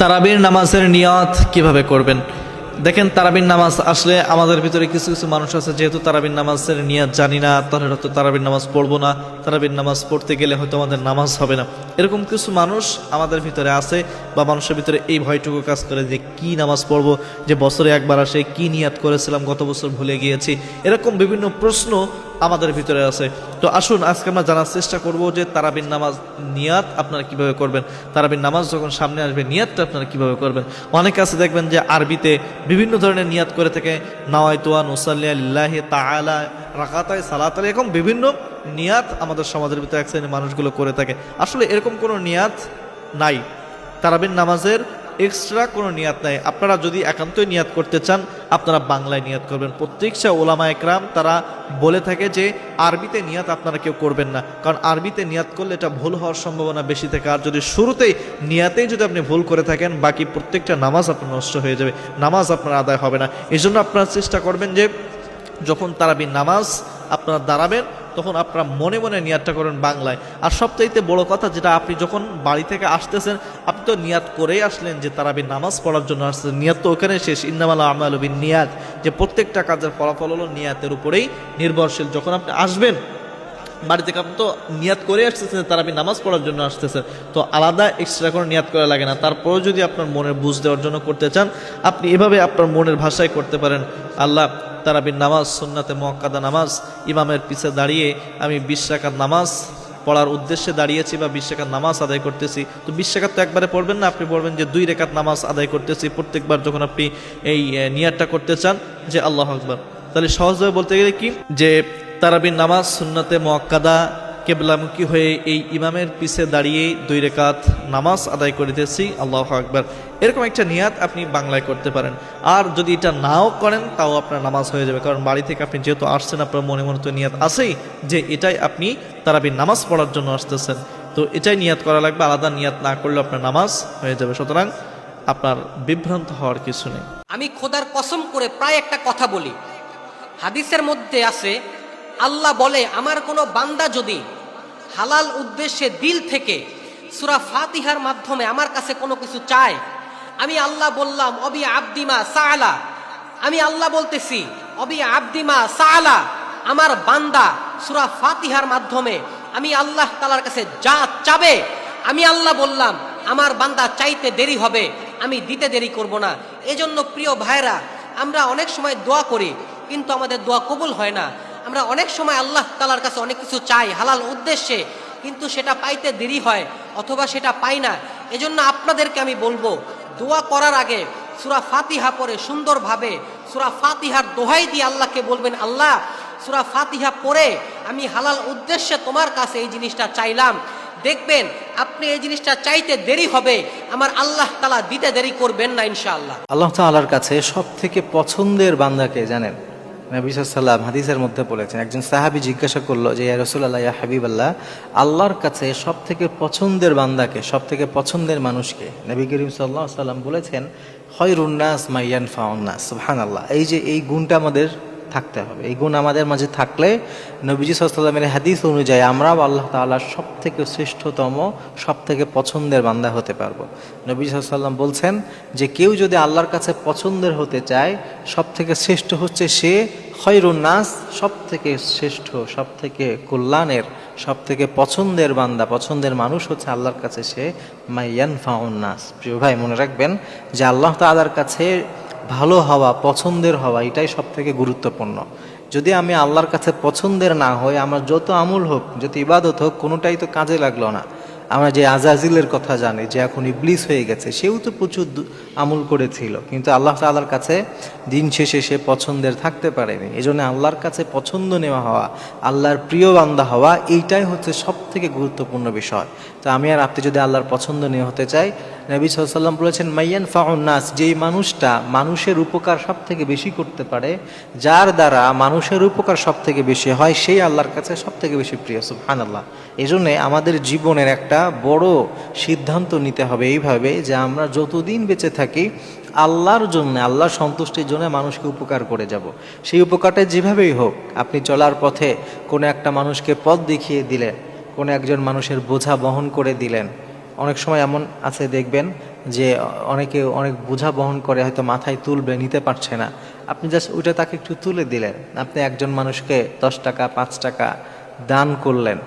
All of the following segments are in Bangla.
তারাবির নামাজের নিয়ত কীভাবে করবেন? দেখেন, তারাবির নামাজ আসলে আমাদের ভিতরে কিছু কিছু মানুষ আছে, যেহেতু তারাবির নামাজের নিয়াদ জানি না, তাহলে হয়তো তারাবির নামাজ পড়ব না। তারাবির নামাজ পড়তে গেলে হয়তো আমাদের নামাজ হবে না। এরকম কিছু মানুষ আমাদের ভিতরে আছে বা মানুষের ভিতরে এই ভয়টুকু কাজ করে যে কি নামাজ পড়ব, যে বছরে একবার আসে, কি নিয়াত করেছিলাম, গত বছর ভুলে গিয়েছি, এরকম বিভিন্ন প্রশ্ন আমাদের ভিতরে আছে। তো আসুন, আজকে আমরা জানার চেষ্টা করব যে তারাবিন নামাজ নিয়াত আপনারা কীভাবে করবেন তারাবিন নামাজ যখন সামনে আসবে, নিয়াতটা আপনারা কীভাবে করবেন? অনেকে আছে দেখবেন যে আরবিতে বিভিন্ন ধরনের নিয়াত করে থাকে নাওয়াইতুয়া নুসাল্লিয়া লিল্লাহি তাআলা, রাকাতায় সালাত এরকম বিভিন্ন নিয়াত আমাদের সমাজের ভিতরে এক শ্রেণির মানুষগুলো করে থাকে। আসলে এরকম কোনো নিয়াত নাই। তারাবিন নামাজের এক্সট্রা কোনো নিয়াত নাই। আপনারা যদি একান্তই নিয়াত করতে চান, আপনারা বাংলায় নিয়াত করবেন। প্রত্যেকটা ওলামা একরাম তারা বলে থাকে যে, আরবিতে নিয়াত আপনারা কেউ করবেন না। কারণ আরবিতে নিয়াত করলে এটা ভুল হওয়ার সম্ভাবনা বেশি থাকে। আর যদি শুরুতেই নিয়াতেই যদি আপনি ভুল করে থাকেন, বাকি প্রত্যেকটা নামাজ আপনার নষ্ট হয়ে যাবে। নামাজ আপনার আদায় হবে না। এই জন্য আপনারা চেষ্টা করবেন যে যখন তারাবি নামাজ আপনারা দাঁড়াবেন, তখন আপনারা মনে মনে নিয়াতটা করেন বাংলায়। আর সবচাইতে বড় কথা যেটা আপনি যখন বাড়ি থেকে আসতেছেন, আপনি তো নিয়াত করেই আসলেন যে তারাবি নামাজ পড়ার জন্য আসছেন নিয়াত তো ওখানে শেষ। ইন্নামালা আমলবিন নিয়াদ। যে প্রত্যেকটা কাজের ফলাফল হলো নিয়াতের উপরেই নির্ভরশীল। যখন আপনি আসবেন বাড়ি থেকে আপনি তো নিয়াত করে আসতেছেন তারাবি নামাজ পড়ার জন্য আসতেছেন তো আলাদা এক্সট্রা কোনো নিয়াত করা লাগে না। তারপরেও যদি আপনার মনের বুঝ দেওয়ার জন্য করতে চান আপনি এভাবে আপনার মনের ভাষায় করতে পারেন। আল্লাহ তারাবির নামাজ সুন্নাতে মক্কাদা নামাজ ইমামের পিছে দাঁড়িয়ে আমি বিশ নামাজ পড়ার উদ্দেশ্যে দাঁড়িয়েছি বা বিশ রেখাত নামাজ আদায় করতেছি। তো বিশ রেখাত তো একবারে পড়বেন না আপনি পড়বেন যে দুই রেখাত নামাজ আদায় করতেছি। প্রত্যেকবার যখন আপনি এই আহ, নিয়াতটা করতে চান যে আল্লাহ আকবর। তাহলে সহজভাবে বলতে গেলে কি? যে তারাবির নামাজ সুন্নাতে মোয়াক্কাদা কেবলামুখী হয়ে এই ইমামের পিছে দাঁড়িয়ে দুই রেকাত নামাজ আদায় করিতেছি আল্লাহ আকবার। এরকম একটা নিয়াত আপনি বাংলায় করতে পারেন। আর যদি এটা নাও করেন, তাও আপনার নামাজ হয়ে যাবে। কারণ বাড়ি থেকে আপনি যেহেতু আসছেন, আপনার মনে মনে তো নিয়াত আছেই যে এটাই আপনি তারাবির নামাজ পড়ার জন্য আসতেছেন। তো এটাই নিয়াত করা লাগবে। আলাদা নিয়াত না করলে আপনার নামাজ হয়ে যাবে। সুতরাং আপনার বিভ্রান্ত হওয়ার কিছু নেই। আমি খোদার কসম করে প্রায় একটা কথা বলি। হাদিসের মধ্যে আছে আল্লাহ বলে, আমার কোনো বান্দা যদি হালাল উদ্দেশ্যে দিল থেকে সুরা ফাতিহার মাধ্যমে আমার কাছে কোনো কিছু চায়, আমি আল্লাহ বললাম, অবি আব্দিমা সাআলা। আমি আল্লাহ বলতেছি, অবি আব্দিমা সাআলা, আমার বান্দা সুরা ফাতিহার মাধ্যমে আমি আল্লাহ তালার কাছে যা চাবে, আমি আল্লাহ বললাম, আমার বান্দা চাইতে দেরি হবে, আমি দিতে দেরি করব না। এজন্য প্রিয় ভাইরা আমরা অনেক সময় দোয়া করি, কিন্তু আমাদের দোয়া কবুল হয় না। আমরা অনেক সময় আল্লাহ তালার কাছে অনেক কিছু চাই, হালাল উদ্দেশ্যে, কিন্তু সেটা পাইতে দেরি হয় অথবা সেটা পাই না। এজন্য আপনাদেরকে আমি বলব, দোয়া করার আগে সুরা ফাতিহা পরে সুন্দরভাবে, সুরা ফাতিহার দোহাই দিয়ে আল্লাহকে বলবেন, আল্লাহ, সুরা ফাতিহা পরে আমি হালাল উদ্দেশ্যে তোমার কাছে এই জিনিসটা চাইলাম। দেখবেন আপনি এই জিনিসটা চাইতে দেরি হবে, আমার আল্লাহ তালা দিতে দেরি করবেন না ইনশাআল্লাহ। আল্লাহ তাআলার কাছে সব থেকে পছন্দের বান্দাকে জানেন। নবী সাল্লাম হাদিসের মধ্যে বলেছেন, একজন সাহাবি জিজ্ঞাসা করল যে রসুল রসুল্লাহ ইয়া হাবিব আল্লাহ আল্লাহর কাছে সব থেকে পছন্দের বান্দাকে সব থেকে পছন্দের মানুষকে নবী করিম সাল্লাহ সাল্লাম বলেছেন হয় রুন্নাস মাইয়ান ফাউন্নাস হান আল্লাহ এই যে, এই গুণটা আমাদের থাকতে হবে। এই গুণ আমাদের মাঝে থাকলে নবীজি সাল্লামের হাদিস অনুযায়ী আমরাও আল্লাহ তাআলার সব থেকে শ্রেষ্ঠতম সব থেকে পছন্দের বান্দা হতে পারব। নবী সাল্লাম বলছেন যে কেউ যদি আল্লাহর কাছে পছন্দের হতে চায় সব থেকে শ্রেষ্ঠ হচ্ছে সে খয়রুন নাস সব থেকে শ্রেষ্ঠ সব থেকে কল্যাণের সব থেকে পছন্দের বান্দা, পছন্দের মানুষ হচ্ছে আল্লাহর কাছে সে মাইয়ান ফাউন্নাস প্রিয় ভাই, মনে রাখবেন যে আল্লাহ তাআলার কাছে ভালো হওয়া, পছন্দের হওয়া, এটাই সব থেকে গুরুত্বপূর্ণ। যদি আমি আল্লাহর কাছে পছন্দের না হই, আমার যত আমল হোক, যত ইবাদত হোক, কোনোটাই তো কাজে লাগল না। আমরা যে আজাজিলের কথা জানি, যে এখন ইবলিস হয়ে গেছে, সেও তো প্রচুর আমল করেছিল। কিন্তু আল্লাহ তাআলার কাছে দিন শেষে সে পছন্দের থাকতে পারেনি। এই জন্য আল্লাহর কাছে পছন্দ নেওয়া হওয়া, আল্লাহর প্রিয় বান্দা হওয়া, এইটাই হচ্ছে সব থেকে গুরুত্বপূর্ণ বিষয়। তো আমি আর আপনি যদি আল্লাহর পছন্দ নিয়ে হতে চাই, নবী সাল্লাম বলেছেন, মাইয়ান ফাউন নাস যেই মানুষটা মানুষের উপকার সব থেকে বেশি করতে পারে, যার দ্বারা মানুষের উপকার সব থেকে বেশি হয়, সেই আল্লাহর কাছে সব থেকে বেশি প্রিয় সুবহান আল্লাহ এই জন্যে আমাদের জীবনের একটা বড় সিদ্ধান্ত নিতে হবে এইভাবে যে আমরা যতদিন বেঁচে থাকি, আল্লাহর জন্য, আল্লাহর সন্তুষ্টির জন্য মানুষকে উপকার করে যাব। সেই উপকারটা যেভাবেই হোক, আপনি চলার পথে কোনো একটা মানুষকে পথ দেখিয়ে দিলেন কোনো একজন মানুষের বোঝা বহন করে দিলেন। অনেক সময় এমন আছে দেখবেন যে অনেকে অনেক বোঝা বহন করে হয়তো মাথায় তুলবে, নিতে পারছে না। আপনি জাস্ট ওইটা তাকে একটু তুলে দিলেন। আপনি একজন মানুষকে দশ টাকা, পাঁচ টাকা দান করলেন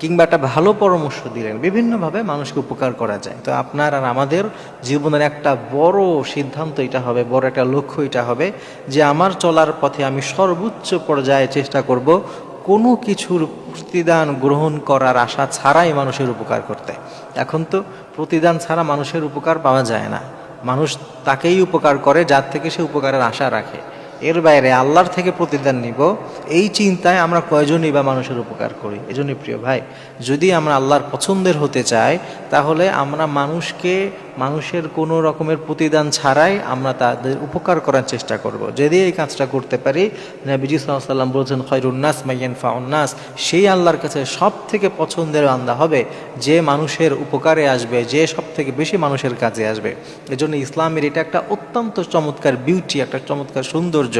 কিংবা একটা ভালো পরামর্শ দিলেন। বিভিন্নভাবে মানুষকে উপকার করা যায়। তো আপনার আর আমাদের জীবনের একটা বড় সিদ্ধান্ত এটা হবে, বড় একটা লক্ষ্য এটা হবে যে আমার চলার পথে আমি সর্বোচ্চ পর্যায়ে চেষ্টা করব কোনো কিছুর প্রতিদান গ্রহণ করার আশা ছাড়াই মানুষের উপকার করতে। এখন তো প্রতিদান ছাড়া মানুষের উপকার পাওয়া যায় না। মানুষ তাকেই উপকার করে যার থেকে সে উপকারের আশা রাখে। এর বাইরে আল্লাহর থেকে প্রতিদান নিব, এই চিন্তায় আমরা কয়জনই বা মানুষের উপকার করি? এজন্যই প্রিয় ভাই, যদি আমরা আল্লাহর পছন্দের হতে চাই, তাহলে আমরা মানুষকে মানুষের কোনো রকমের প্রতিদান ছাড়াই আমরা তাদের উপকার করার চেষ্টা করব। যদি এই কাজটা করতে পারি, নবীজি সাল্লাম বলছেন খয়রুন্নাস মাইয়ান ফাউন্নাস সেই আল্লাহর কাছে সব থেকে পছন্দের বান্দা হবে যে মানুষের উপকারে আসবে, যে সব থেকে বেশি মানুষের কাজে আসবে এজন্য ইসলামের এটা একটা অত্যন্ত চমৎকার বিউটি একটা চমৎকার সৌন্দর্য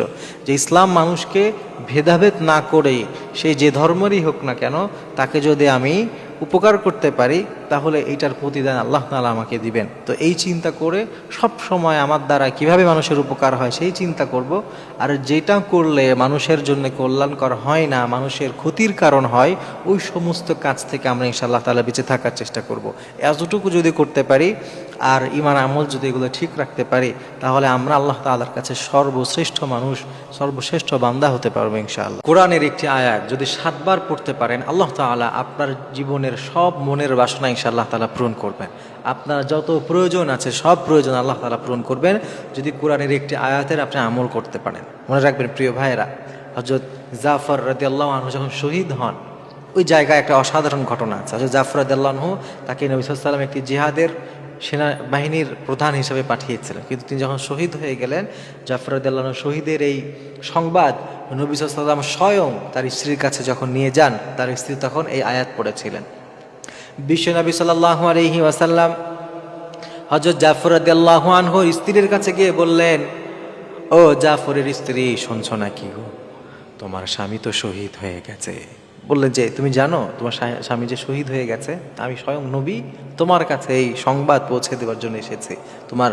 যে ইসলাম মানুষকে ভেদাভেদ না করেই, সে যে ধর্মেরই হোক না কেন, তাকে যদি আমি উপকার করতে পারি, তাহলে এইটার প্রতিদান আল্লাহ তালা আমাকে দিবেন। তো এই চিন্তা করে সব সময় আমার দ্বারা কীভাবে মানুষের উপকার হয় সেই চিন্তা করব। আর যেটা করলে মানুষের জন্য কল্যাণকর হয় না, মানুষের ক্ষতির কারণ হয়, ওই সমস্ত কাজ থেকে আমরা ইনশাআল্লাহ তালা বেঁচে থাকার চেষ্টা করব। এতটুকু যদি করতে পারি আর ইমান আমল যদি এগুলো ঠিক রাখতে পারি, তাহলে আমরা আল্লাহ তাআলার কাছে সর্বশ্রেষ্ঠ মানুষ, সর্বশ্রেষ্ঠ বান্দা হতে পারব ইনশাআল্লাহ। কোরআনের একটি আয়াত, যদি সাতবার পড়তে পারেন, আল্লাহ তাআলা আপনার জীবনের সব মনের বাসনা ইনশাআল্লাহ তালা পূরণ করবেন। আপনার যত প্রয়োজন আছে, সব প্রয়োজন আল্লাহ তাআলা পূরণ করবেন। যদি কোরআনের একটি আয়াতের আপনি আমল করতে পারেন। মনে রাখবেন, প্রিয় ভাইয়েরা হজরত জাফর রাদিয়াল্লাহু আনহু যখন শহীদ হন, ওই জায়গায় একটা অসাধারণ ঘটনা আছে। হজরত জাফর রাদিয়াল্লাহু তাকে নবী সাল্লাল্লাহু সাল্লাম একটি জিহাদের সেনাবাহিনীর প্রধান হিসেবে পাঠিয়েছিলেন। কিন্তু তিনি যখন শহীদ হয়ে গেলেন, জাফর জাফরুদ্দাল্লাহ শহীদের এই সংবাদ নবী সাল্লাম স্বয়ং তার স্ত্রীর কাছে যখন নিয়ে যান, তার স্ত্রী তখন এই আয়াত পড়েছিলেন। বিশ্ব নবী সাল্লাহ আলহি ওয়াসাল্লাম হজরত জাফর আনহু স্ত্রীর কাছে গিয়ে বললেন, ও জাফরের স্ত্রী, শুনছ না কি গো? তোমার স্বামী তো শহীদ হয়ে গেছে। বললেন, যে, তুমি জানো তোমার স্বামী যে শহীদ হয়ে গেছে, আমি স্বয়ং নবী, তোমার কাছে এই সংবাদ পৌঁছে দেওয়ার জন্য এসেছে। তোমার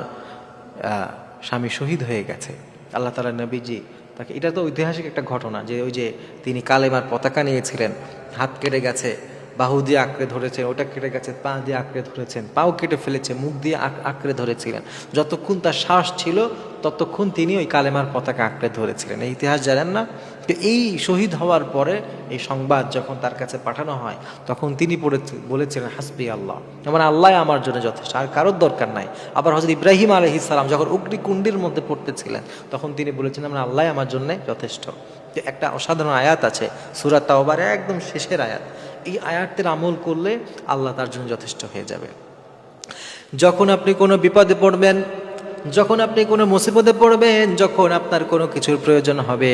স্বামী শহীদ হয়ে গেছে। আল্লাহ তালা নবীজি তাকে, এটা তো ঐতিহাসিক একটা ঘটনা যে ওই যে তিনি কালেমার পতাকা নিয়েছিলেন, হাত কেটে গেছে। বাহু দিয়ে আঁকড়ে ধরেছেন, ওটা কেটে গেছে, পা দিয়ে আঁকড়ে ধরেছেন, পাও কেটে ফেলেছে, মুখ দিয়ে আঁক- আঁকড়ে ধরেছিলেন। যতক্ষণ তার শ্বাস ছিল, ততক্ষণ তিনি ওই কালেমার পতাকা আঁকড়ে ধরেছিলেন। এই ইতিহাস জানেন না? তো এই শহীদ হওয়ার পরে এই সংবাদ যখন তার কাছে পাঠানো হয়, তখন তিনি বলেছিলেন, হাসবি আল্লাহ, আমার আল্লাহ আমার জন্য যথেষ্ট, আর কারোর দরকার নাই। আবার হজরত ইব্রাহিম আলহিসাল্লাম যখন অগ্নিকুণ্ডের মধ্যে পড়তেছিলেন, তখন তিনি বলেছিলেন, আমার আল্লাহ আমার জন্য যথেষ্ট। একটা অসাধারণ আয়াত আছে সুরাত একদম শেষের আয়াত। এই আয়াতের আমল করলে আল্লাহ তার জন্য যথেষ্ট হয়ে যাবে। যখন আপনি কোনো বিপদে পড়বেন, যখন আপনি কোনো মুসিবতে পড়বেন, যখন আপনার কোনো কিছুর প্রয়োজন হবে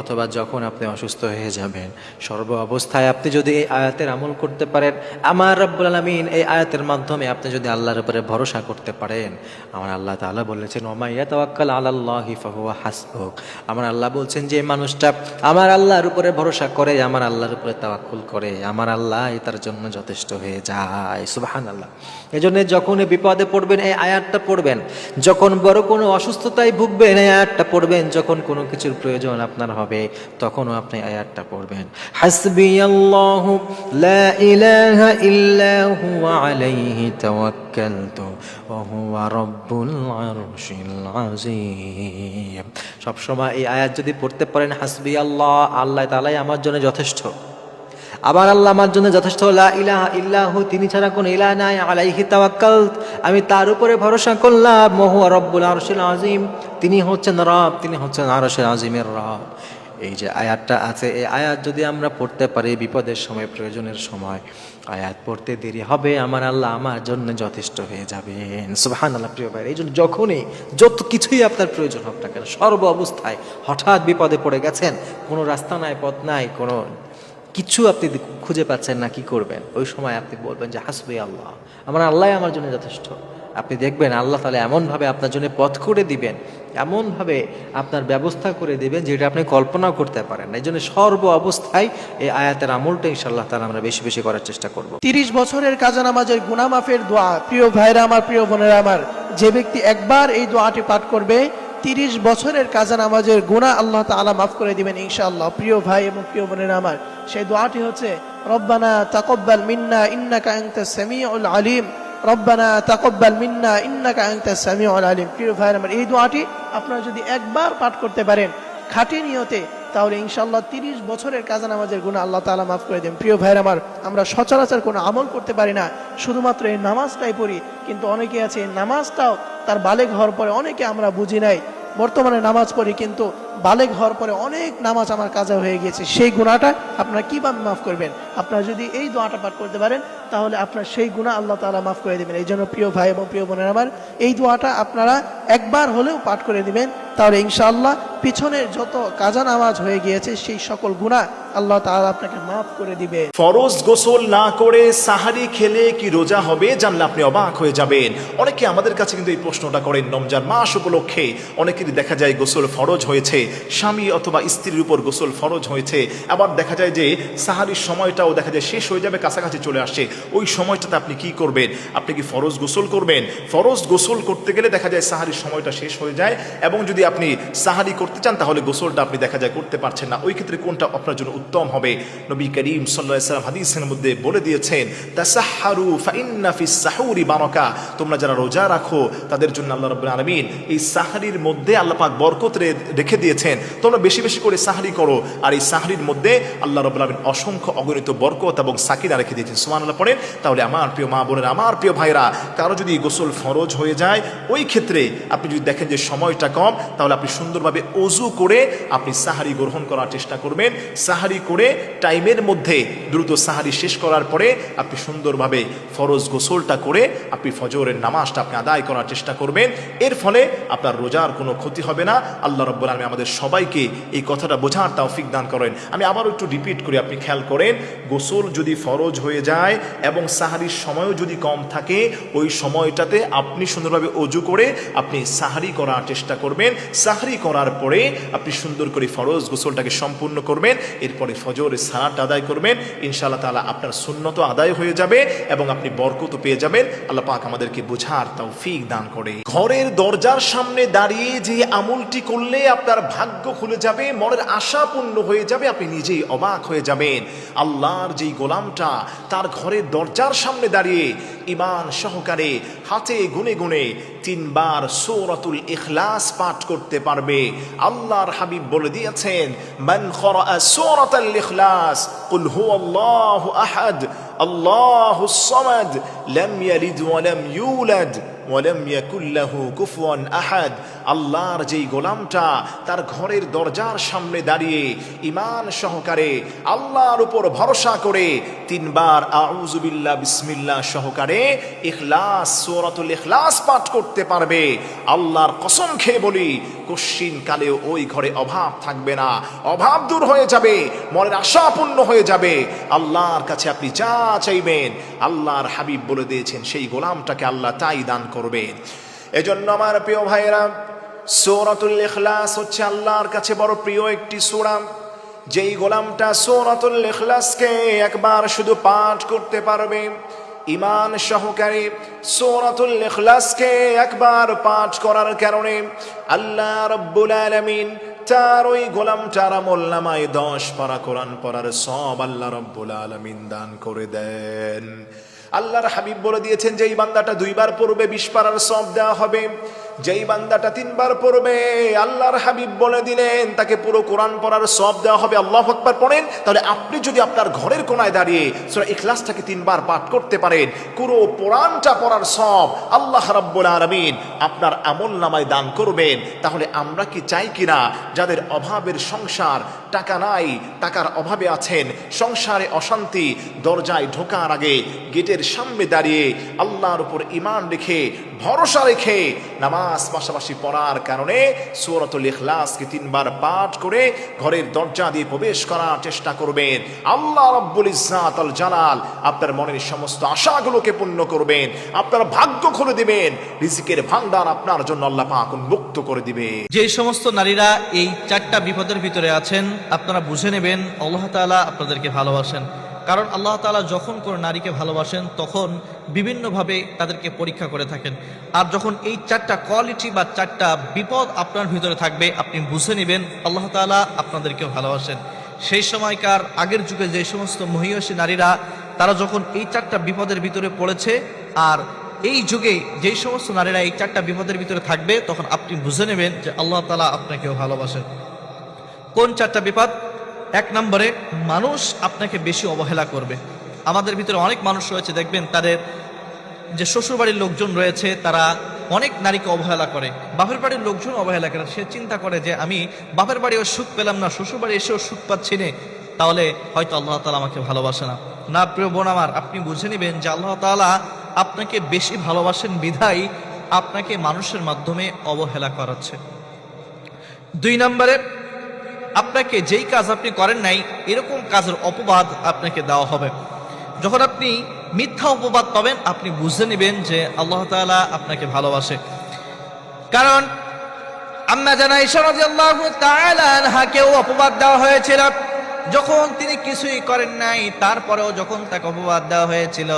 অথবা যখন আপনি অসুস্থ হয়ে যাবেন, সর্ব অবস্থায় আপনি যদি এই আয়াতের আমল করতে পারেন, আমার রব্বুল আলমিন এই আয়াতের মাধ্যমে আপনি যদি আল্লাহর উপরে ভরসা করতে পারেন, আমার আল্লাহ তাআলা বলেছেন ওমাইয়া তাওয়াক্কাল আলাল্লাহি ফাহুয়া হোক আমার আল্লাহ বলছেন যে মানুষটা আমার আল্লাহর উপরে ভরসা করে, আমার আল্লাহর উপরে তাওয়াক্কুল করে। আমার আল্লাহ তার জন্য যথেষ্ট হয়ে যায়। সুবহানাল্লাহ। এজন্য যখন বিপদে পড়বেন, এই আয়াতটা পড়বেন, যখন বড় কোনো অসুস্থতায় ভুগবেন, এই আয়াতটা পড়বেন, যখন কোনো কিছুর প্রয়োজন আপনার হবে তখনও আপনি আয়াতটা পড়বেন। তাওয়াক্কালতু সবসময় এই আয়াত যদি পড়তে পারেন হাসবি আল্লাহ আল্লাহ তাআলাই আমার জন্য যথেষ্ট। আবার আল্লাহ আমার জন্য যথেষ্ট ইলাহা ইল্লাহু, তিনি ছাড়া কোনো ইলাহ নাই, আলাইহি তাওয়াক্কাল আমি তার উপরে ভরসা করলাম। মহু রব্বুল আরশিল আজিম তিনি হচ্ছেন রব, তিনি হচ্ছেন আরশের আজিমের রব। এই যে আয়াতটা আছে, এই আয়াত যদি আমরা পড়তে পারি বিপদের সময়, প্রয়োজনের সময়, আয়াত পড়তে দেরি হবে, আমার আল্লাহ আমার জন্য যথেষ্ট হয়ে যাবেন। সুবহান আল্লাহ প্রিয় ভাই এই জন্য যখনই যত কিছুই আপনার প্রয়োজন হোক না কেন, সর্ব অবস্থায় হঠাৎ বিপদে পড়ে গেছেন, কোনো রাস্তা নাই, পথ নাই, কোনো কিছু আপনি খুঁজে পাচ্ছেন না, কি করবেন? ওই সময় আপনি বলবেন যে, হাসবি আল্লাহ। আমার আল্লাহ আমার জন্য যথেষ্ট। আপনি দেখবেন আল্লাহ তালা এমনভাবে আপনার জন্য পথ করে দিবেন, এমনভাবে আপনার ব্যবস্থা করে দিবেন যেটা আপনি কল্পনাও করতে পারেন এই জন্য সর্ব অবস্থায় এই আয়াতের আমলটা ইনশাল্লাহ তালা আমরা বেশি বেশি করার চেষ্টা করব। তিরিশ বছরের কাজা নামাজের গুনামাফের দোয়া, প্রিয় ভাইরা আমার, প্রিয় বোনেরা আমার, যে ব্যক্তি একবার এই দোয়াটি পাঠ করবে, তিরিশ বছরের কাজা নামাজের গুণা আল্লাহ তাআলা মাফ করে দিবেন ইনশাআল্লাহ। প্রিয় ভাই এবং প্রিয় বোনেরা আমার সেই দোয়াটি হচ্ছে, রব্বানা তাকব্বাল মিন্না ইন্নাকা আনতাস সামিউল আলিম। রব্বানা তাকব্বাল মিন্না ইন্নাকা আনতাস সামিউল আলিম। প্রিয় ভাই আমার, এই দোয়াটি আপনারা যদি একবার পাঠ করতে পারেন, খাঁটি নিয়তে, তাহলে ইনশাল্লাহ তিরিশ বছরের কাজা নামাজের গুণা আল্লাহ তাআলা মাফ করে দেন। প্রিয় ভাইয়ের আমার, আমরা সচরাচর কোনো আমল করতে পারি না, শুধুমাত্র এই নামাজটাই পড়ি। কিন্তু অনেকে আছে, এই নামাজটাও তার বালেগ হওয়ার পরে অনেকে আমরা বুঝি নাই। বর্তমানে নামাজ পড়ি, কিন্তু বালেগ হওয়ার পরে অনেক নামাজ আমার কাজা হয়ে গিয়েছে, সেই গুণাটা আপনারা কীভাবে মাফ করবেন? আপনারা যদি এই দোয়াটা পাঠ করতে পারেন, তাহলে আপনার সেই গুণা আল্লাহ তাআলা মাফ করে দেবেন। এই জন্য প্রিয় ভাই এবং প্রিয় বোনের আমার, এই দোয়াটা আপনারা একবার হলেও পাঠ করে দিবেন, তাহলে ইনশাআল্লাহ পিছনের যত কাজা নামাজ হয়ে গিয়েছে, সেই সকল গুণা আল্লাহ তাআলা আপনাকে মাফ করে দিবে। ফরজ গোসল না করে সাহারি খেলে কি রোজা হবে, জানলে আপনি অবাক হয়ে যাবেন। অনেকে আমাদের কাছে কিন্তু এই প্রশ্নটা করেন, রমজান মাস উপলক্ষে অনেকেরই দেখা যায় গোসল ফরজ হয়েছে। স্বামী অথবা স্ত্রীর উপর গোসল ফরজ হয়েছে। আবার দেখা যায় যে সাহারির সময়টাও দেখা যায় শেষ হয়ে যাবে, কাছাকাছি চলে আসছে ওই সময়টাতে আপনি কি করবেন? আপনি কি ফরজ গোসল করবেন? ফরজ গোসল করতে গেলে দেখা যায় সাহারির সময়টা শেষ হয়ে যায় এবং যদি আপনি সাহারি করতে চান, তাহলে গোসলটা আপনি দেখা যায় করতে পারছেন না। ওই ক্ষেত্রে কোনটা আপনার জন্য উত্তম হবে? নবী করিম সাল্লাহ সাল্লাম হাদিসের মধ্যে বলে দিয়েছেন তাসাহারু ফাইন্না ফিস সাহুরি বানকা তোমরা যারা রোজা রাখো, তাদের জন্য আল্লাহ আলামিন এই সাহারির মধ্যে আল্লাহ পাক বরকত রেখে দিয়েছেন। তোমরা বেশি বেশি করে সাহারি করো। আর এই সাহারির মধ্যে আল্লাহ রাব্বুল আলামিন অসংখ্য অগণিত বরকত এবং সাকিনা রেখে দিয়েছেন। সুবহানাল্লাহ পড়েন, তাহলে আমার প্রিয় মা বোনেরা, আমার প্রিয় ভাইরা কারও যদি গোসল ফরজ হয়ে যায়, ওই ক্ষেত্রে আপনি যদি দেখেন যে সময়টা কম, তাহলে আপনি সুন্দরভাবে অজু করে আপনি সাহারি গ্রহণ করার চেষ্টা করবেন। সাহারি করে টাইমের মধ্যে দ্রুত সাহারি শেষ করার পরে আপনি সুন্দরভাবে ফরজ গোসলটা করে আপনি ফজরের নামাজটা আপনি আদায় করার চেষ্টা করবেন। এর ফলে আপনার রোজার কোনো ক্ষতি হবে না। আল্লাহ রব্বুল আলমী আমাদের সবাইকে এই কথাটা বোঝার তৌফিক দান করেন। আমি আবারও একটু রিপিট করি, আপনি খেয়াল করেন, গোসল যদি ফরজ হয়ে যায় এবং সাহারির সময়ও যদি কম থাকে, ওই সময়টাতে আপনি সুন্দরভাবে অজু করে আপনি সাহারি করার চেষ্টা করবেন। সাহারি করার পরে আপনি সুন্দর করে ফরজ গোসলটাকে সম্পূর্ণ করবেন, এরপরে ফজরের সালাট আদায় করবেন। ইনশাআল্লাহ তাআলা আপনার সুন্নত আদায় হয়ে যাবে এবং আপনি বরকত পেয়ে যাবেন। আল্লাহ পাক আমাদেরকে বোঝার তৌফিক দান করে। ঘরের দরজার সামনে দাঁড়িয়ে যে আমলটি করলে আপনার ভাগ্য খুলে যাবে, মনের আশা পূর্ণ হয়ে যাবে, আপনি নিজেই অবাক হয়ে যাবেন। আল্লাহর যেই গোলামটা, তার ঘরের দরজার সামনে দাঁড়িয়ে ইমান সহকারে হাতে গুনে গুনে তিনবার সৌরাতুল ইখলাস পাঠ করতে পারবে। আল্লাহর হাবিব বলে দিয়েছেন, মান খরা সৌরাতুল ইখলাস, কুল হুয়াল্লাহু আহাদ। সামাদ লাম ইয়ালিদ ওয়া লাম ইউলাদ ওয়ালাম ইয়াকুল লাহু কুফুয়ান আহাদ আল্লাহর যেই গোলামটা তার ঘরের দরজার সামনে দাঁড়িয়ে ইমান সহকারে আল্লাহর উপর ভরসা করে তিনবার আউজুবিল্লাহ বিসমিল্লাহ সহকারে ইখলাস, সূরাতুল ইখলাস পাঠ করতে পারবে। আল্লাহর কসম খেয়ে বলি, কশ্চিন কালেও ওই ঘরে অভাব থাকবে না। অভাব দূর হয়ে যাবে, মনের আশা পূর্ণ হয়ে যাবে। আল্লাহর কাছে আপনি যা চাইবেন। আল্লাহর হাবিব বলে দিয়েছেন, সেই গোলামটাকে আল্লাহ তাই দান করবেন। এজন্য আমার প্রিয় ভাইয়েরা, সৌরাতুল ইখলাস হচ্ছে আল্লাহর কাছে বড় প্রিয় একটি সূরা। যেই গোলামটা সৌরাতুল ইখলাসকে একবার শুধু পাঠ করতে পারবে ইমান সহকারে সৌরাতুল ইখলাসকে একবার পাঠ করার কারণে আল্লাহ রব্বুল আলামিন তার ওই গোলামটার চারা মোল্লামায় দশ পারা কোরআন পড়ার সব আল্লাহ রব্বুল আলমিন দান করে দেন। আল্লাহর হাবিব বলে দিয়েছেন যে এই বান্দাটা দুইবার পড়বে, বিশ পারার সব দেওয়া হবে। যেই বান্দাটা তিনবার পড়বে, আল্লাহর হাবিব বলে দিলেন, তাকে পুরো কোরআন পড়ার সব দেওয়া হবে, আল্লাহ আকবার পড়েন। তাহলে আপনি যদি আপনার ঘরের কোনায় দাঁড়িয়ে সূরা ইখলাসটাকে তিনবার পাঠ করতে পারেন, পুরো কোরআনটা পড়ার সব আল্লাহ রাব্বুল আলামিন আপনার আমল নামায় দান করবেন। তাহলে আমরা কি চাই কিনা? যাদের অভাবের সংসার, টাকা নাই, টাকার অভাবে আছেন, সংসারে অশান্তি, দরজায় ঢোকার আগে, গেটের সামনে দাঁড়িয়ে আল্লাহর উপর ইমান রেখে ভরসা রেখে নামাজ পাশাপাশি পড়ার কারণে সুরতুল ইখলাসকে তিনবার পাঠ করে ঘরের দরজা দিয়ে প্রবেশ করার চেষ্টা করবেন। আল্লাহ রব্বুল ইজ্জাত আল জালাল আপনার মনের সমস্ত আশাগুলোকে পূর্ণ করবেন। আপনার ভাগ্য খুলে দিবেন। রিজিকের ভান্ডার আপনার জন্য আল্লাহ পাক মুক্ত করে দিবে। যে সমস্ত নারীরা এই চারটা বিপদের ভিতরে আছেন, আপনারা বুঝে নেবেন, আল্লাহ তাআলা আপনাদেরকে ভালোবাসেন। কারণ আল্লাহ তাআলা যখন কোনো নারীকে ভালোবাসেন, তখন বিভিন্নভাবে তাদেরকে পরীক্ষা করে থাকেন। আর যখন এই চারটা কোয়ালিটি বা চারটা বিপদ আপনার ভিতরে থাকবে, আপনি বুঝে নেবেন আল্লাহ তাআলা আপনাদেরকে ভালোবাসেন। সেই সময়কার আগের যুগে যে সমস্ত মহিষী নারীরা, তারা যখন এই চারটা বিপদের ভিতরে পড়েছে, আর এই যুগে যেই সমস্ত নারীরা এই চারটা বিপদের ভিতরে থাকবে, তখন আপনি বুঝে নেবেন যে আল্লাহ তালা আপনাকেও ভালোবাসেন। কোন চারটা বিপদ? এক নম্বরে, মানুষ আপনাকে বেশি অবহেলা করবে। আমাদের ভিতরে অনেক মানুষ রয়েছে, দেখবেন তাদের যে শ্বশুরবাড়ির লোকজন রয়েছে, তারা অনেক নারীকে অবহেলা করে। বাপের বাড়ির লোকজন অবহেলা করে সে চিন্তা করে যে, আমি বাপের বাড়িও সুখ পেলাম না শ্বশুর বাড়ি এসেও সুখ পাচ্ছি না। তাহলে হয়তো আল্লাহ তালা আমাকে ভালোবাসে না। না, প্রিয় বোন আমার, আপনি বুঝে নেবেন যে আল্লাহ তালা আপনাকে বেশি ভালোবাসেন বিধাই আপনাকে মানুষের মাধ্যমে অবহেলা করাচ্ছে। দুই নম্বরে আপনাকে যেই কাজ আপনি করেন নাই, এরকম কাজের অপবাদ আপনাকে দেওয়া হবে। যখন আপনি মিথ্যা অপবাদ পাবেন, আপনি বুঝে নেবেন যে আল্লাহ তালা আপনাকে ভালোবাসে। কারণ আম্মা জানা হাকেও অপবাদ দেওয়া হয়েছিল। যখন তিনি কিছুই করেন নাই, তারপরেও যখন তাকে অপবাদ দেওয়া হয়েছিল,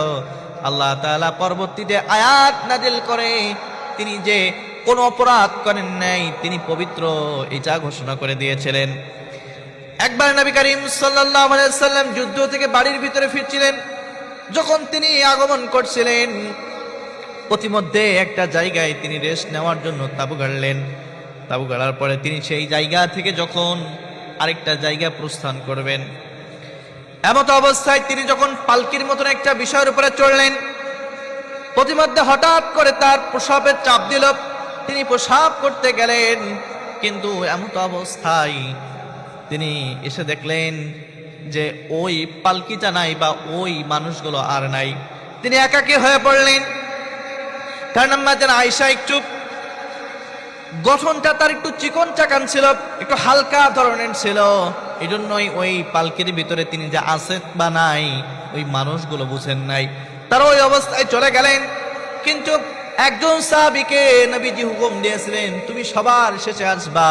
আল্লাহ তাআলা পরবর্তীতে আয়াত নাজিল করে তিনি যে কোনো অপরাধ করেন নাই, তিনি পবিত্র, এটা ঘোষণা করে দিয়েছিলেন। একবার নবী করিম আলাইহি সাল্লাম যুদ্ধ থেকে বাড়ির ভিতরে ফিরছিলেন। যখন তিনি আগমন করছিলেন, প্রতিমধ্যে একটা জায়গায় তিনি রেস্ট নেওয়ার জন্য তাবু গাড়লেন। তাবু গাড়ার পরে তিনি সেই জায়গা থেকে যখন আরেকটা জায়গা প্রস্থান করবেন, এমত অবস্থায় তিনি যখন পালকির মতন একটা বিষয়ের উপরে চড়লেন, প্রতিমধ্যে হঠাৎ করে তার প্রসাবের চাপ দিল। তিনি প্রসাব করতে গেলেন, কিন্তু এমত অবস্থায় তিনি এসে দেখলেন যে ওই পালকিটা নাই বা ওই মানুষগুলো আর নাই। তিনি একাকী হয়ে পড়লেন। কারণ আমাদের আয়সা একটু গঠনটা তার একটু চিকন চাকান ছিল, একটু হালকা ধরনের ছিল। এই জন্যই ওই পালকির ভিতরে তিনি যে আছেন বা নাই, ওই মানুষগুলো বুঝেন নাই। তারা ওই অবস্থায় চলে গেলেন, কিন্তু একজন সাহাবিকে নবীজি হুকুম দিয়েছিলেন, তুমি সবার শেষে আসবা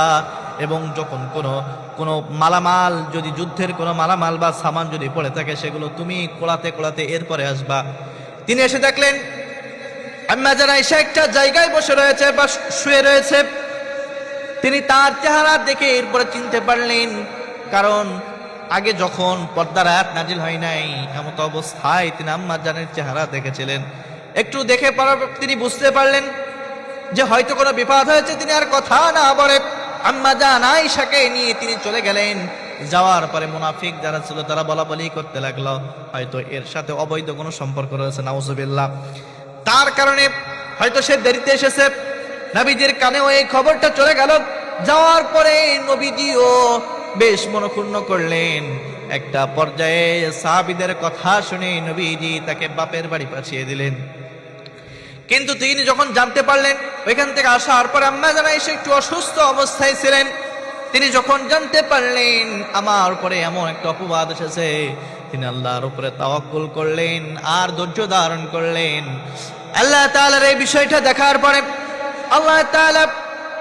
এবং যখন কোনো কোনো মালামাল, যদি যুদ্ধের কোনো মালামাল বা সামান যদি পড়ে থাকে, সেগুলো তুমি কোলাতে কোলাতে এরপরে আসবা। তিনি এসে দেখলেন, আম্মা একটা জায়গায় বসে রয়েছে বা শুয়ে রয়েছে, তিনি তার চেহারা দেখে এরপরে চিনতে পারলেন, কারণ আগে যখন পর্দার আয়াত নাজিল হয় নাই, এমত অবস্থায় তিনি আম্মা জানের চেহারা দেখেছিলেন। একটু দেখে পর তিনি বুঝতে পারলেন যে হয়তো কোনো বিপদ হয়েছে, তিনি আর কথা না বলে আম্মা জান আয়েশাকে নিয়ে তিনি চলে গেলেন। যাওয়ার পরে মুনাফিক যারা ছিল, তারা বলা বলি করতে লাগল। হয়তো এর সাথে অবৈধ কোনো সম্পর্ক রয়েছে, নাউজুবিল্লাহ। তার কারণে হয়তো সে দেরিতে এসেছে। নবীজির কানেও এই খবরটা চলে গেল। যাওয়ার পরে নবীজিও বেশ মনক্ষুণ্ণ করলেন। একটা পর্যায়ে সাহাবিদের কথা শুনে নবীজি তাকে বাপের বাড়ি পাঠিয়ে দিলেন। কিন্তু তিনি যখন জানতে পারলেন, ওইখান থেকে আসার পর আম্মা জানা এসে একটু অসুস্থ অবস্থায় ছিলেন। তিনি যখন জানতে পারলেন, আমার উপরে এমন একটা অপবাদ এসেছে। তিনি আল্লাহর উপরে তাওয়াক্কুল করলেন আর ধৈর্য ধারণ করলেন। আল্লাহ তাআলার এই বিষয়টা দেখার পরে আল্লাহ তাআলা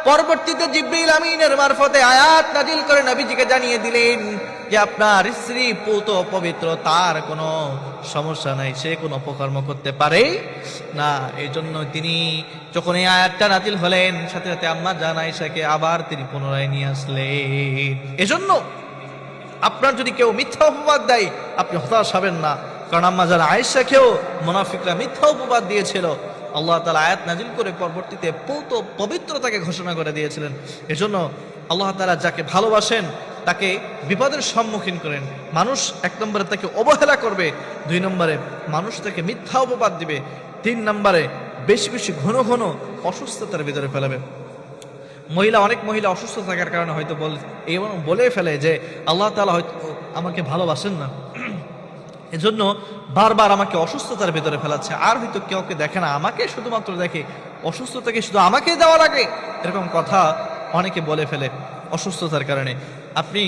পরবর্তীতে জিব্রিল আমিনের মারফতে আয়াত নাজিল করে নবীজিকে জানিয়ে দিলেন যে আপনার স্ত্রী পুত পবিত্র, তার কোনো সমস্যা নাই, সে কোনো অপকর্ম করতে পারে না। এই জন্য তিনি যখন এই আয়াতটা নাজিল হলেন, সাথে সাথে আম্মা জান আয়েশাকে আবার তিনি পুনরায় নিয়ে আসলেন। এজন্য আপনার যদি কেউ মিথ্যা অপবাদ দেয়, আপনি হতাশ হবেন না। কারণ আম্মা যারা আয়েশাকেও মোনাফিকরা মিথ্যা অপবাদ দিয়েছিল। আল্লাহ তালা আয়াত নাজিল করে পরবর্তীতে পৌত পবিত্রতাকে ঘোষণা করে দিয়েছিলেন। এজন্য আল্লাহ তালা যাকে ভালোবাসেন, তাকে বিপদের সম্মুখীন করেন। মানুষ এক নম্বরে তাকে অবহেলা করবে, দুই নম্বরে মানুষ তাকে মিথ্যা অপবাদ দিবে, তিন নম্বরে বেশি বেশি ঘন ঘন অসুস্থতার ভিতরে ফেলাবে। মহিলা, অনেক মহিলা অসুস্থ থাকার কারণে হয়তো বল এবং বলে ফেলে যে, আল্লাহ তালা হয়তো আমাকে ভালোবাসেন না। এজন্য বারবার আমাকে অসুস্থতার ভেতরে ফেলাচ্ছে। আর হয়তো কেউ কে দেখে না, আমাকে শুধুমাত্র দেখে, অসুস্থতাকে শুধু আমাকে দেওয়া লাগে? এরকম কথা অনেকে বলে ফেলে অসুস্থতার কারণে। আপনি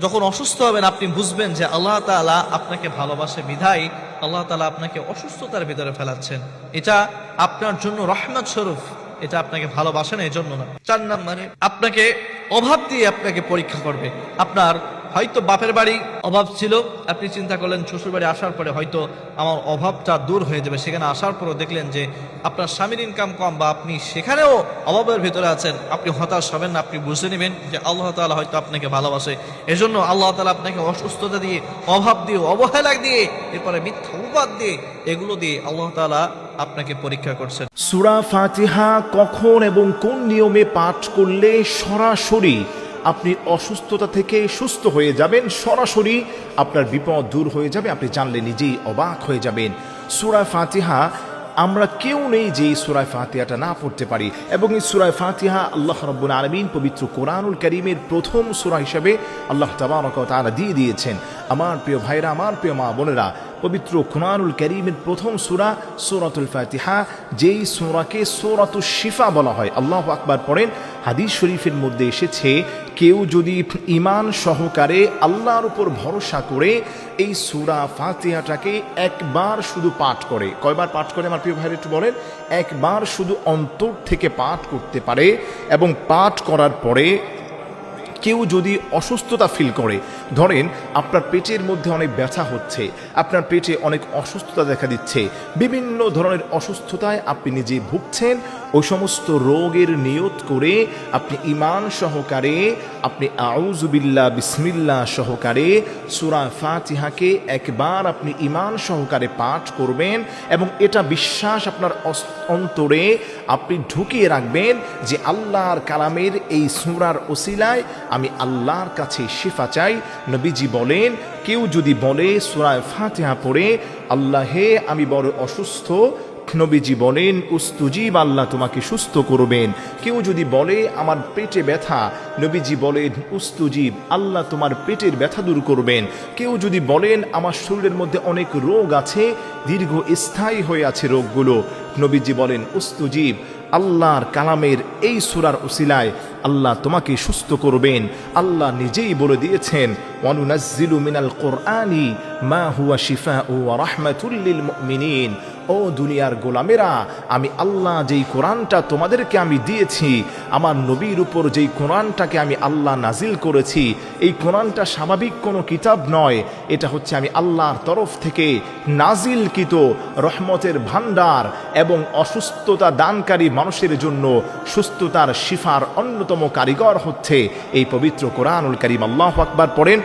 যখন অসুস্থ হবেন, আপনি বুঝবেন যে আল্লাহ তাআলা আপনাকে ভালোবাসে, বিধায় আল্লাহ তালা আপনাকে অসুস্থতার ভিতরে ফেলাচ্ছেন। এটা আপনার জন্য রহমত স্বরূপ। এটা আপনাকে ভালোবাসেন এই জন্য না। চার নম্বরে, আপনাকে অভাব দিয়ে আপনাকে পরীক্ষা করবে। আপনার হয়তো বাপের বাড়ি অভাব ছিল। আপনি চিন্তা করলেন শ্বশুর বাড়ি আসার পরে হয়তো আমার অভাবটা দূর হয়ে যাবে। সেখানে আসার পরও দেখলেন যে আপনার স্বামীর ইনকাম কম বা আপনি সেখানেও অভাবের ভিতরে আছেন, আপনি হতাশ হবেন না, আপনি বুঝে নেবেন যে আল্লাহ তাআলা হয়তো আপনাকে ভালোবাসে। এজন্য আল্লাহ তালা আপনাকে অসুস্থতা দিয়ে, অভাব দিয়ে অবহেলা দিয়ে, এরপরে মিথ্যা উপাদ দিয়ে, এগুলো দিয়ে আল্লাহ তাআলা আপনাকে পরীক্ষা করছেন। সুরা ফাতিহা কখন এবং কোন নিয়মে পাঠ করলে সরাসরি আপনি অসুস্থতা থেকে সুস্থ হয়ে যাবেন, সরাসরি আপনার বিপদ দূর হয়ে যাবে, আপনি জানলে নিজেই অবাক হয়ে যাবেন। সুরা ফাতিহা, আমরা কেউ নেই যে এই সুরায় ফাতিহাটা না পড়তে পারি। এবং এই সুরায় ফাতিহা আল্লাহ রব্বুল আলমিন পবিত্র কোরআনুল করিমের প্রথম সুরা হিসেবে আল্লাহ তাবারক ওয়া তাআলা দিয়ে দিয়েছেন। আমার প্রিয় ভাইরা, আমার প্রিয় মা বোনেরা, পবিত্র কোরআনুল করিমের প্রথম সুরা, সূরাতুল ফাতিহা, যেই সূরাকে সূরাতুশ শিফা বলা হয়, আল্লাহ আকবার পড়েন, হাদিস শরীফের মধ্যে এসেছে কেউ যদি ইমান সহকারে আল্লাহর উপর ভরসা করে, এই সুরা ফাতিহাটাকে একবার শুধু পাঠ করে। কয়বার পাঠ করে আমার প্রিয় ভাইয়ের একটু বলেন? একবার শুধু অন্তর থেকে পাঠ করতে পারে এবং পাঠ করার পরে কেউ যদি অসুস্থতা ফিল করে ধরেন, আপনার পেটের মধ্যে অনেক ব্যথা হচ্ছে, আপনার পেটে অনেক অসুস্থতা দেখা দিচ্ছে, বিভিন্ন ধরনের অসুস্থতায় আপনি নিজে ভুগছেন ওই সমস্ত রোগের নিয়ত করে আপনি ইমান সহকারে, আপনি আউজুবিল্লা বিসমিল্লা সহকারে সুরা ফাতিহাকে একবার আপনি ইমান সহকারে পাঠ করবেন এবং এটা বিশ্বাস আপনার অন্তরে আপনি ঢুকিয়ে রাখবেন যে আল্লাহর কালামের এই সুরার ওসিলায় আমি আল্লাহর কাছে শিফা চাই নবীজি বলেন, কেউ যদি বলে সুরায় ফাতিহা পড়ে, আল্লাহ আমি বড় অসুস্থ। নবীজি বলেন, উস্তুজিব, আল্লাহ তোমাকে সুস্থ করবেন। কেউ যদি বলে, আমার পেটে ব্যথা, নবীজি বলেন, উস্তুজিব, আল্লাহ তোমার পেটের ব্যথা দূর করবেন। কেউ যদি বলেন, আমার শরীরের মধ্যে অনেক রোগ আছে, দীর্ঘ স্থায়ী হয়ে আছে রোগগুলো, নবীজি বলেন, উস্তুজিব, আল্লাহর কালামের এই সুরার উসিলায় আল্লাহ তোমাকে সুস্থ করবেন। আল্লাহ নিজেই বলে দিয়েছেন, ওয়ানুনাজ্জিলু মিনাল মা হুয়া শিফা ও রাহমাতুল লিল মুমিনিন। ও দুনিয়ার গোলামেরা, আমি আল্লাহ যেই কোরআনটা তোমাদেরকে আমি দিয়েছি, আমার নবীর উপর যেই কোরআনটাকে আমি আল্লাহ নাজিল করেছি, এই কোরআনটা স্বাভাবিক কোনো কিতাব নয়। এটা হচ্ছে আমি আল্লাহর তরফ থেকে নাজিলকৃত রহমতের ভান্ডার এবং অসুস্থতা দানকারী মানুষের জন্য সুস্থতার শিফার অন্যতম কারিগর হচ্ছে এই পবিত্র কোরআনুল করিম। আল্লাহ আকবার পড়েন,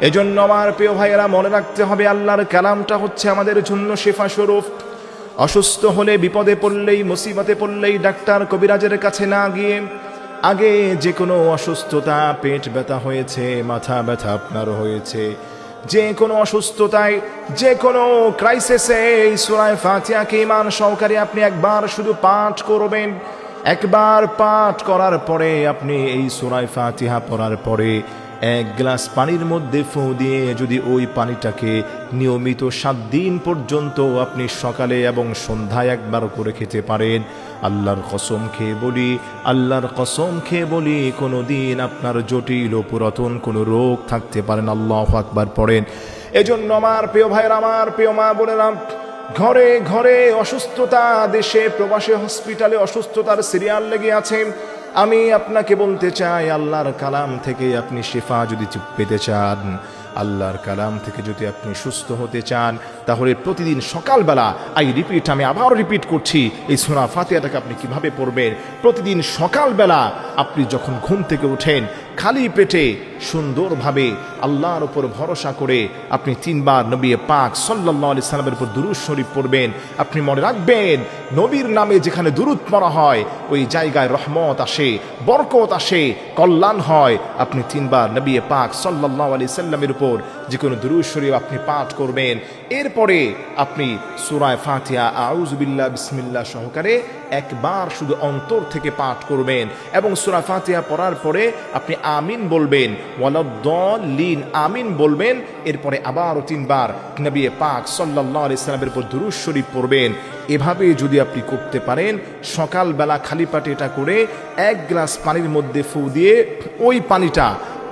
এজন্য আমার প্রিয় ভাইয়েরা, মনে রাখতে হবে আল্লাহর কালামটা হচ্ছে আমাদের জন্য শেফা স্বরূপ। অসুস্থ হলে বিপদে পড়লেই, মুসিবতে পড়লেই ডাক্তার কবিরাজের কাছে না গিয়ে, আগে যে কোনো অসুস্থতা পেট ব্যথা হয়েছে, মাথা ব্যথা আপনার হয়েছে। যে কোনো অসুস্থতায় যে কোনো ক্রাইসিসে এই সুরায় ফাতিহাকে ইমান সহকারে আপনি একবার শুধু পাঠ করবেন। একবার পাঠ করার পরে আপনি এই সুরায় ফাতিহা পড়ার পরে এক গ্লাস পানির মধ্যে ফু দিয়ে যদি ওই পানিটাকে নিয়মিত সাত দিন পর্যন্ত আপনি সকালে এবং সন্ধ্যায় একবার করে খেতে পারেন, আল্লাহর কসম খেয়ে বলি, আল্লাহর কসম খেয়ে বলি কোনো দিন আপনার জটিল ও পুরাতন কোনো রোগ থাকতে পারেন আল্লাহ আকবার পড়েন। এজন্য আমার প্রিয় ভাইয়ের, আমার প্রিয় মা বোনেরা, ঘরে ঘরে অসুস্থতা, দেশে প্রবাসী, হসপিটালে অসুস্থতার সিরিয়াল লেগে আছে। আমি আপনাকে বলতে চাই, আল্লাহর কালাম থেকে আপনি শেফা যদি পেতে চান, আল্লাহর কালাম থেকে যদি আপনি সুস্থ হতে চান তাহলে প্রতিদিন সকালবেলা আই রিপিট আমি আবার রিপিট করছি। এই সোনা ফাতিহাটাকে আপনি কীভাবে পড়বেন? প্রতিদিন সকালবেলা আপনি যখন ঘুম থেকে ওঠেন, খালি পেটে সুন্দরভাবে আল্লাহর উপর ভরসা করে আপনি তিনবার নবী পাক সাল্লাহ আলি সাল্লামের উপর দুরুদ শরীফ পড়বেন। আপনি মনে রাখবেন, নবীর নামে যেখানে দুরুদ পড়া হয়, ওই জায়গায় রহমত আসে, বরকত আসে, কল্যাণ হয়। আপনি তিনবার নবী পাক সাল্লাহ আলি সাল্লামের উপর যে কোনো দুরুদ শরীফ আপনি পাঠ করবেন। এরপরে আপনি সুরায় ফাতিহা আউজবিল্লা বিসমিল্লা সহকারে একবার শুধু অন্তর থেকে পাঠ করবেন এবং সুরা ফাতিহা পড়ার পরে আপনি আমিন বলবেন ওয়ালাদ্দলিন আমিন বলবেন। এরপরে আবারও তিনবার নবী পাক সাল্লাহ ইসলামের উপর দুরুদ শরীফ পড়বেন। এভাবে যদি আপনি করতে পারেন, সকালবেলা খালি পাটে এটা করে এক গ্লাস পানির মধ্যে ফু দিয়ে ওই পানিটা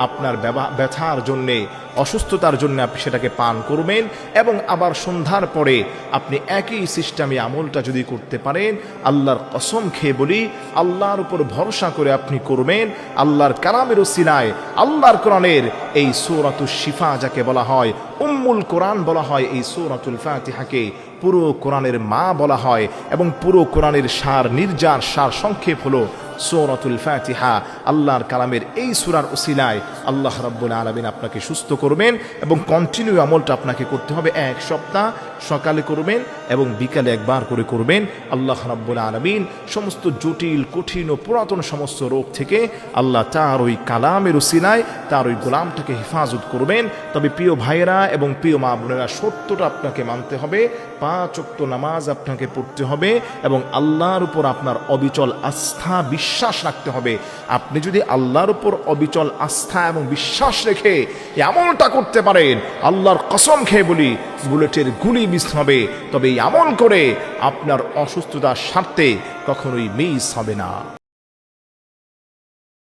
আপনার ব্যথার জন্যে, অসুস্থতার জন্য আপনি সেটাকে পান করবেন এবং আবার সন্ধ্যার পরে আপনি একই সিস্টেমে আমলটা যদি করতে পারেন, আল্লাহর কসম খেয়ে বলি, আল্লাহর উপর ভরসা করে আপনি করবেন। আল্লাহর কালামের ওসিলায় আল্লাহর কোরআনের এই সৌরাতুল শিফা যাকে বলা হয়, উম্মুল কোরআন বলা হয়, এই সৌরাতুল ফাতিহাকে পুরো কোরআনের মা বলা হয় এবং পুরো কোরআনের সার নির্যার সার সংক্ষেপ হলো সৌরাতুল ফাতিহা, আল্লাহর কালামের এই সুরার ওসিলায় আল্লাহ রাব্বুল আলমিন আপনাকে সুস্থ করবেন এবং কন্টিনিউ আমলটা আপনাকে করতে হবে এক সপ্তাহ, সকালে করবেন এবং বিকালে একবার করে করবেন। আল্লাহ রাব্বুল আলমিন সমস্ত জটিল, কঠিন ও পুরাতন সমস্ত রোগ থেকে আল্লাহ তার ওই কালামের ওসিলায়, তার ওই গোলামটাকে হেফাজত করবেন। তবে প্রিয় ভাইয়েরা এবং প্রিয় মা বোনেরা, সত্যটা আপনাকে মানতে হবে। পাঁচ নামাজ আপনাকে পড়তে হবে এবং আল্লাহর উপর আপনার অবিচল আস্থা, বিশ্বাস রাখতে হবে। আপনি যদি আল্লাহর উপর অবিচল আস্থা এবং বিশ্বাস রেখে এমনটা করতে পারেন, আল্লাহর কসম খেয়ে বলি, বুলেটের গুলি মিস হবে। তবে এমন করে আপনার অসুস্থতার স্বার্থে কখনোই মিস হবে না।